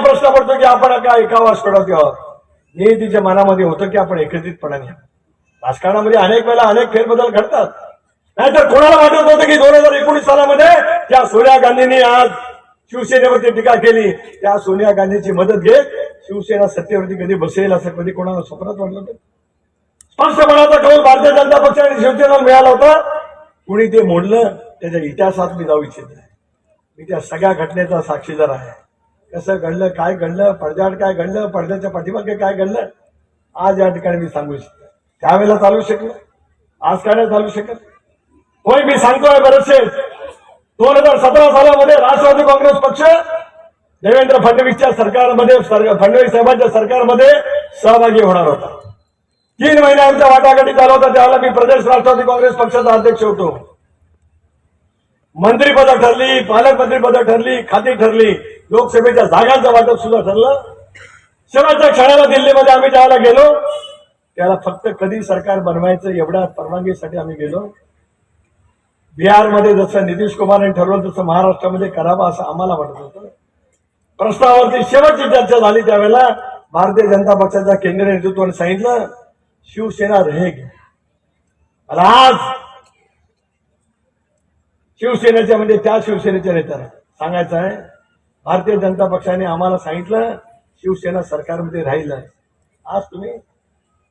प्रश्न पडतो की आपण का एका वासपडावती हे तिच्या मनामध्ये होतं की आपण एकत्रितपणाने राजकारणामध्ये अनेक वेळेला अनेक फेरबदल घडतात. नाहीतर कोणाला वाटत होतं की दोन हजार एकोणीस सालामध्ये त्या सोनिया गांधींनी आज शिवसेनेवरती टीका केली. त्या सोनिया गांधीची मदत घेत शिवसेना सत्तेवरती कधी बसेल असं कधी कोणाला स्वप्नात वाटलं होतं? स्पष्टपणाचा कौल भारतीय जनता पक्ष आणि शिवसेनेला मिळाला होता. कुणी ते मोडलं? त्याच्या इतिहासात मी जाऊ इच्छित आहे मी त्या सगळ्या घटनेचा साक्षीदार आहे. कसं घडलं काय घडलं पडद्याआड काय घडलं पडद्याच्या पाठीमागे काय घडलं आज या ठिकाणी मी सांगू शकतो. त्यावेळेला चालू शकलं आज काय नाही चालू शकत. होय मी सांगतोय बरेचसे. दोन हजार सतरा सालामध्ये राष्ट्रवादी काँग्रेस पक्ष देवेंद्र फडणवीसच्या सरकारमध्ये सर- फडणवीस साहेबांच्या सरकारमध्ये सहभागी होणार होता. तीन महिने आमच्या वाटाघाटी चालू होता त्यावेळेला मी प्रदेश राष्ट्रवादी काँग्रेस पक्षाचा अध्यक्ष होतो. मंत्रीपदं ठरली पालकमंत्रीपदं ठरली खाती ठरली लोकसभेच्या जागांचं वाटप सुद्धा ठरलं. शेवटच्या क्षणाला दिल्लीमध्ये आम्ही त्याला गेलो. त्याला फक्त कधी सरकार बनवायचं एवढ्या परवानगीसाठी आम्ही गेलो. बिहारमध्ये जसं नितीश कुमारांनी ठरवलं तसं महाराष्ट्रामध्ये करावं असं आम्हाला वाटत होतं. प्रश्नावरती शेवटची चर्चा झाली त्यावेळेला. भारतीय जनता पक्षाच्या केंद्रीय नेतृत्वाने सांगितलं शिवसेना रहेगी मला आज शिवसेनेच्या म्हणजे त्या शिवसेनेच्या नेत्याला सांगायचं आहे भारतीय जनता पक्षाने आम्हाला सांगितलं शिवसेना सरकारमध्ये राहिलं आज तुम्ही